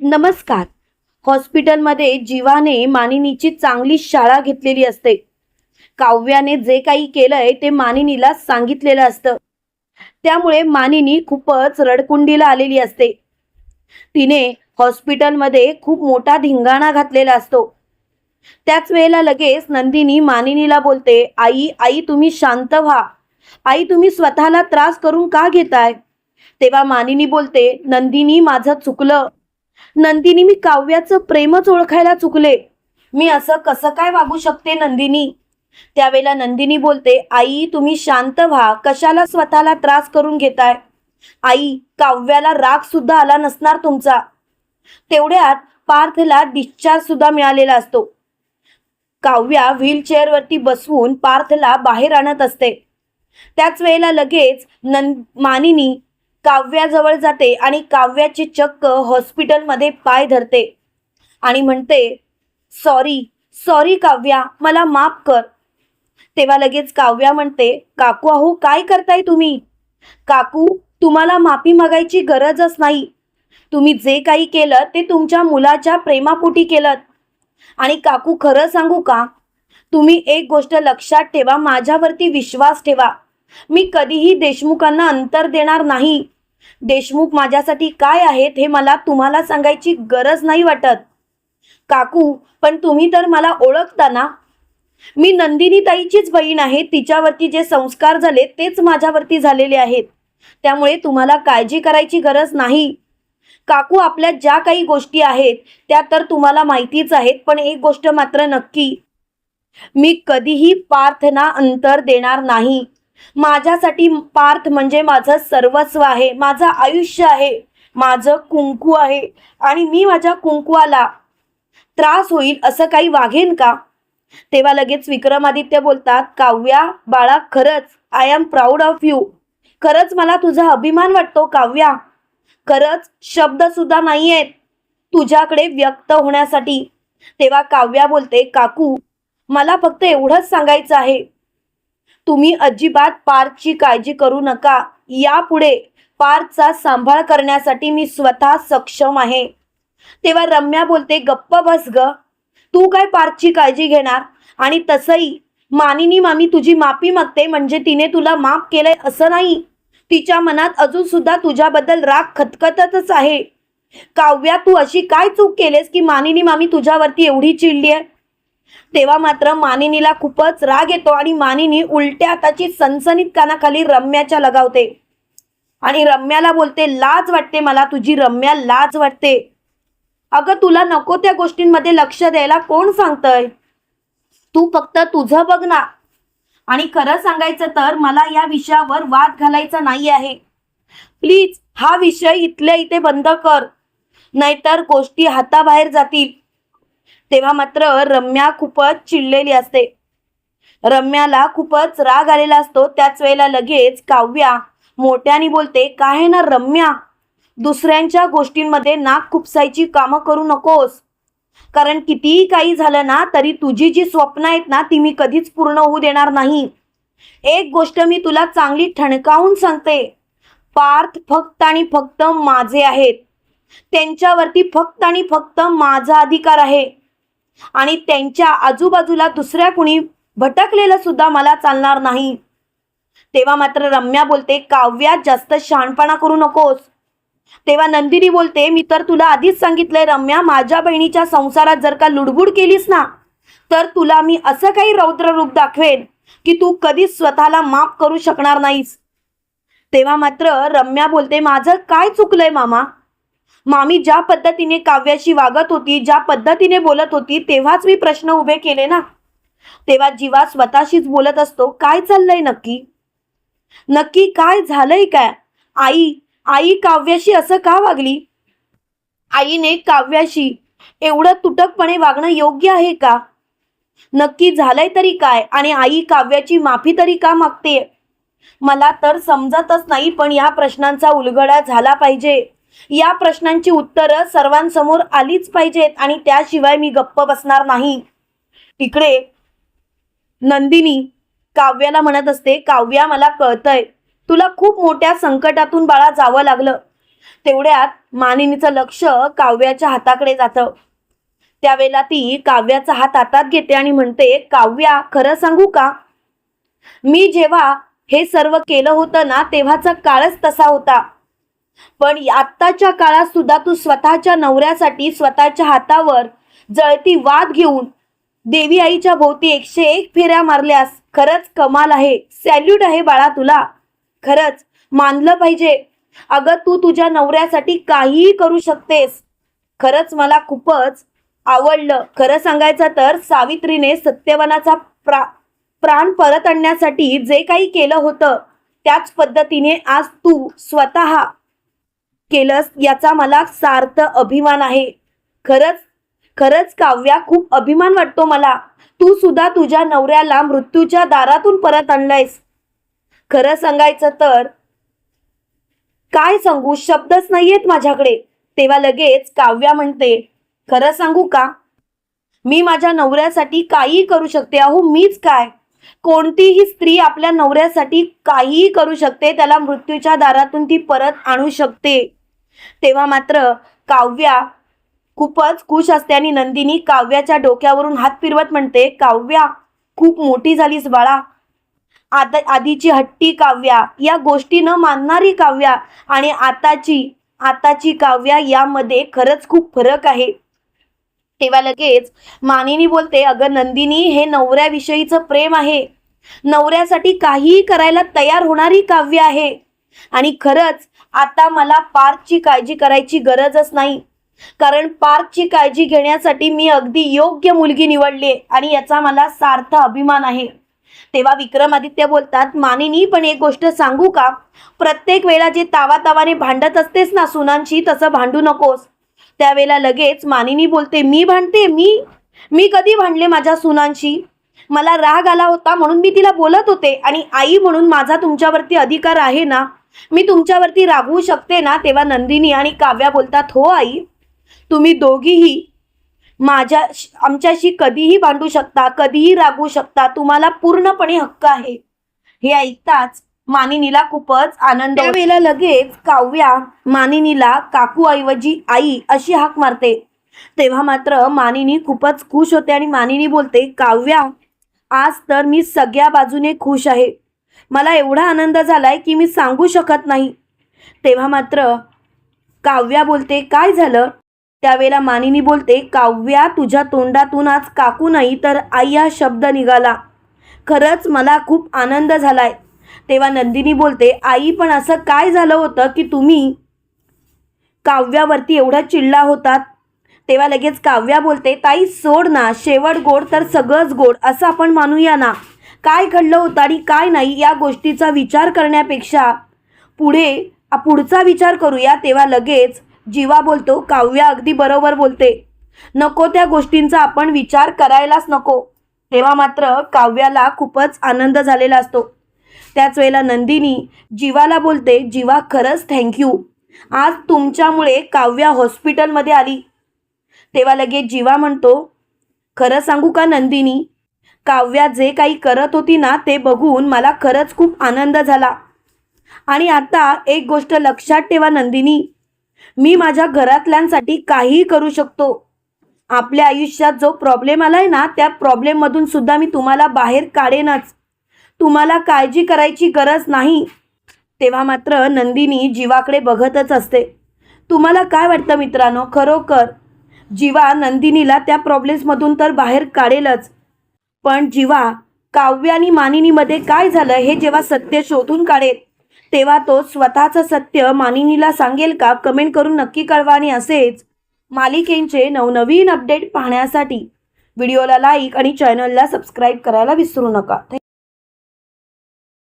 नमस्कार. हॉस्पिटलमध्ये जीवाने मानिनीची चांगली शाळा घेतलेली असते. काव्याने जे काही केलंय ते मानिनीला सांगितलेलं असतं. त्यामुळे मानिनी खूपच रडकुंडीला आलेली असते. तिने हॉस्पिटलमध्ये खूप मोठा धिंगाणा घातलेला असतो. त्याच वेळेला लगेच नंदिनी मानिनीला बोलते आई आई तुम्ही शांत व्हा. आई तुम्ही स्वतःला त्रास करून का घेताय? तेव्हा मानिनी बोलते नंदिनी माझं चुकलं. नंदिनी मी काव्याचं प्रेमच ओळखायला चुकले. मी असं कसं काय वागू शकते नंदिनी? त्यावेळेला नंदिनी बोलते आई तुम्ही शांत व्हा. कशाला स्वतःला त्रास करून घेताय? आई काव्याला राग सुद्धा आला नसणार तुमचा. तेवढ्यात पार्थला डिस्चार्ज सुद्धा मिळालेला असतो. काव्या व्हीलचेअरवरती बसवून पार्थला बाहेर आणत असते. त्याच वेळेला लगेच नं मानिनी काव्याजवळ जाते आणि काव्याचे चक्क हॉस्पिटलमध्ये पाय धरते. आणि म्हणते सॉरी सॉरी काव्या मला माफ कर. तेव्हा लगेच काव्या म्हणते काकू अहो काय करताय तुम्ही? काकू तुम्हाला माफी मागायची गरजच नाही. तुम्ही जे काही केलं ते तुमच्या मुलाच्या प्रेमापोटी केलं. आणि काकू खरं सांगू का? तुम्ही एक गोष्ट लक्षात ठेवा माझ्यावरती विश्वास ठेवा. मी कधीही देशमुखांना अंतर देणार नाही. देशमुख माझ्यासाठी काय आहेत हे मला तुम्हाला सांगायची गरज नाही वाटत. काकू पण तुम्ही तर मला ओळखता ना? मी नंदिनी ताईचीच बहीण आहे तिच्यावरती जे संस्कार झाले तेच माझ्यावरती झालेले आहेत. त्यामुळे तुम्हाला काळजी करायची गरज नाही. काकू आपल्या ज्या काही गोष्टी आहेत त्या तर तुम्हाला माहितीच आहेत पण एक गोष्ट मात्र नक्की. मी कधीही पार्थना अंतर देणार नाही. माझ्यासाठी पार्थ म्हणजे माझं सर्वस्व आहे माझं आयुष्य आहे माझं कुंकू आहे. आणि मी माझ्या कुंकवाला त्रास होईल असं काही वागेन का? तेव्हा लगेच विक्रमादित्य बोलतात काव्या बाळा खरंच I am proud of you खरंच मला तुझा अभिमान वाटतो काव्या. खरंच शब्द सुद्धा नाही आहेत तुझ्याकडे व्यक्त होण्यासाठी. तेव्हा काव्या बोलते काकू मला फक्त एवढंच सांगायचं आहे. तुम्ही अजिबात पार्थची काळजी करू नका. यापुढे पार्थचा सांभाळ करण्यासाठी मी स्वतः सक्षम आहे. तेव्हा रम्या बोलते गप्प बस ग. तू काय पार्थची काळजी घेणार? आणि तसंही मानिनी मामी तुझी माफी मागते म्हणजे तिने तुला माफ केलंय असं नाही. तिच्या मनात अजून सुद्धा तुझ्याबद्दल राग खतखतच आहे. काव्या तू अशी काय चूक केलेस की मानिनी मामी तुझ्यावरती एवढी चिडली आहे तेव्हा मात्र मानिनीला खूपच राग येतो आणि मानिनी उलट्या हाताची सनसनीत कानाखाली रम्याच्या लगावते. आणि रम्याला बोलते लाज वाटते मला तुझी रम्या लाज वाटते. अगं तुला नको त्या गोष्टींमध्ये लक्ष द्यायला कोण सांगतय? तू फक्त तुझं बघ ना. आणि खरं सांगायचं तर मला या विषयावर वाद घालायचा नाही आहे. प्लीज हा विषय इथल्या इथे बंद कर. नाहीतर गोष्टी हाताबाहेर जातील. तेव्हा मात्र रम्या खूपच चिडलेली असते. रम्याला खूपच राग आलेला असतो. त्याच वेळेला लगेच काव्या मोठ्याने बोलते काय ना रम्या? दुसऱ्यांच्या गोष्टींमध्ये नाक खुपसायची कामं करू नकोस. कारण कितीही काही झालं ना तरी तुझी जी स्वप्न आहेत ना ती मी कधीच पूर्ण होऊ देणार नाही. एक गोष्ट मी तुला चांगली ठणकावून सांगते. पार्थ फक्त आणि फक्त माझे आहेत. त्यांच्यावरती फक्त आणि फक्त माझा अधिकार आहे. आणि त्यांच्या आजूबाजूला दुसऱ्या कुणी भटकलेलं सुद्धा मला चालणार नाही. तेव्हा मात्र रम्या बोलते काव्यात जास्त शहाणपणा करू नकोस. तेव्हा नंदिनी बोलते मी तर तुला आधीच सांगितलंय रम्या माझ्या बहिणीच्या संसारात जर का लुडबुड केलीस ना तर तुला मी असं काही रौद्र रूप दाखवेन की तू कधीच स्वतःला माफ करू शकणार नाहीस. तेव्हा मात्र रम्या बोलते माझं काय चुकलंय मामा? मामी ज्या पद्धतीने काव्याशी वागत होती ज्या पद्धतीने बोलत होती तेव्हाच मी प्रश्न उभे केले ना. तेव्हा जीवा स्वतःशीच बोलत असतो काय चाललंय नक्की? नक्की काय झालंय काय? आई आई काव्याशी असं का वागली? आईने काव्याशी एवढं तुटकपणे वागणं योग्य आहे का? नक्की झालंय तरी काय? आणि आई काव्याची माफी तरी का मागते मला तर समजतच नाही पण या प्रश्नांचा उलगडा झाला पाहिजे. या प्रश्नांची उत्तरं सर्वांसमोर आलीच पाहिजेत आणि त्याशिवाय मी गप्प बसणार नाही. तिकडे नंदिनी काव्याला म्हणत असते काव्या मला कळतंय. तुला खूप मोठ्या संकटातून बाळा जावं लागलं. तेवढ्यात मानिनीचं लक्ष काव्याच्या हाताकडे जातं. त्यावेळेला ती काव्याचा हात हातात घेते आणि म्हणते काव्या खरं सांगू का? मी जेव्हा हे सर्व केलं होतं ना तेव्हाचा काळच तसा होता. पण आत्ताच्या काळात सुद्धा तू स्वतःच्या नवऱ्यासाठी स्वतःच्या हातावर जळती वाद घेऊन देवी आईच्या भोवती एकशे एक फेऱ्या मारल्यास खरंच कमाल आहे. सॅल्यूट आहे बाळा तुला. खरंच मानलं पाहिजे. अगं तू तुझ्या नवऱ्यासाठी काहीही करू शकतेस. खरंच मला खूपच आवडलं. खरं सांगायचं तर सावित्रीने सत्यवनाचा प्रा प्राण परत आणण्यासाठी जे काही केलं होतं त्याच पद्धतीने आज तू स्वतः केलंस याचा मला सार्थ अभिमान आहे. खरंच खरंच काव्या खूप अभिमान वाटतो मला. तू सुद्धा तुझ्या नवऱ्याला मृत्यूच्या दारातून परत आणलंयस. खरं सांगायचं तर काय सांगू? शब्दच नाहीयेत माझ्याकडे. तेव्हा लगेच काव्या म्हणते खरं सांगू का? मी माझ्या नवऱ्यासाठी काहीही करू शकते. अहो मीच काय? कोणतीही स्त्री आपल्या नवऱ्यासाठी काहीही करू शकते. त्याला मृत्यूच्या दारातून ती परत आणू शकते. तेव्हा मात्र काव्या खूपच खुश असते आणि नंदिनी काव्याच्या डोक्यावरून हात फिरवत म्हणते काव्या खूप मोठी झालीस बाळा. आता आधीची हट्टी काव्या या गोष्टी न मानणारी काव्या आणि आताची आताची काव्या यामध्ये खरंच खूप फरक आहे. तेव्हा लगेच मानिनी बोलते अगं नंदिनी हे नवऱ्याविषयीचं प्रेम आहे. नवऱ्यासाठी काहीही करायला तयार होणारी काव्य आहे. आणि खरंच आता मला पार्कची काळजी करायची गरजच नाही. कारण पार्कची काळजी घेण्यासाठी मी अगदी योग्य मुलगी निवडली आणि याचा मला सार्थ अभिमान आहे. तेव्हा विक्रमादित्य बोलतात मानिनी पण एक गोष्ट सांगू का? प्रत्येक वेळा जे तावातावाने भांडत असतेस ना सुनांशी तसं भांडू नकोस. त्यावेळेला लगेच मानिनी बोलते मी भांडते? मी? मी कधी भांडले माझ्या सुनांशी? मला राग आला होता म्हणून मी तिला बोलत होते आणि आई म्हणून माझा तुमच्यावरती अधिकार आहे ना? मी तुमच्यावरती रागवू शकते ना तेव्हा नंदिनी आणि काव्या बोलतात हो आई तुम्ही दोघीही माझ्या आमच्याशी कधीही भांडू शकता कधीही रागवू शकता तुम्हाला पूर्णपणे हक्क आहे. हे ऐकताच मानिनीला खूपच आनंद वेळेला लगेच काव्या मानिनीला काकू ऐवजी आई अशी हाक मारते. तेव्हा मात्र मानिनी खूपच खुश होते आणि मानिनी बोलते काव्या आज तर मी सगळ्या बाजूने खुश आहे. मला एवढा आनंद झालाय की मी सांगू शकत नाही. तेव्हा मात्र काव्या बोलते काय झालं? त्यावेळेला मानिनी बोलते काव्या तुझ्या तोंडातून आज काकू नाही तर आई हा शब्द निघाला. खरंच मला खूप आनंद झालाय. तेव्हा नंदिनी बोलते आई पण असं काय झालं होतं की तुम्ही काव्यावरती एवढा चिडला होतात? तेव्हा लगेच काव्या बोलते ताई सोड ना शेवट गोड तर सगळंच गोड असं आपण मानूया ना. काय घडलं होतं आणि काय नाही या गोष्टीचा विचार करण्यापेक्षा पुढे पुढचा विचार करूया तेव्हा लगेच जीवा बोलतो काव्या अगदी बरोबर बोलते. नको त्या गोष्टींचा आपण विचार करायलाच नको. तेव्हा मात्र काव्याला खूपच आनंद झालेला असतो. त्याच वेळेला नंदिनी जीवाला बोलते जीवा खरंच थँक्यू आज तुमच्यामुळे काव्या हॉस्पिटलमध्ये आली. तेव्हा लगेच जीवा म्हणतो खरं सांगू का नंदिनी? काव्या जे काही करत होती ना ते बघून मला खरंच खूप आनंद झाला. आणि आता एक गोष्ट लक्षात ठेवा नंदिनी. मी माझ्या घरातल्यांसाठी काहीही करू शकतो. आपल्या आयुष्यात जो प्रॉब्लेम आलाय ना त्या प्रॉब्लेममधून सुद्धा मी तुम्हाला बाहेर काढेनच. तुम्हाला काळजी करायची गरज नाही. तेव्हा मात्र नंदिनी जीवाकडे बघतच असते. तुम्हाला काय वाटतं मित्रांनो? खरोखर जीवा नंदिनीला त्या प्रॉब्लेम्समधून तर बाहेर काढेलच. पण जीवा काव्य आणि मानिनीमध्ये काय झालं हे जेव्हा सत्य शोधून काढेल तेव्हा तो स्वतःचं सत्य मानिनीला सांगेल का कमेंट करून नक्की कळवा आणि असेच मालिकेंचे नवनवीन अपडेट पाहण्यासाठी व्हिडिओला लाईक आणि चॅनलला सबस्क्राईब करायला विसरू नका.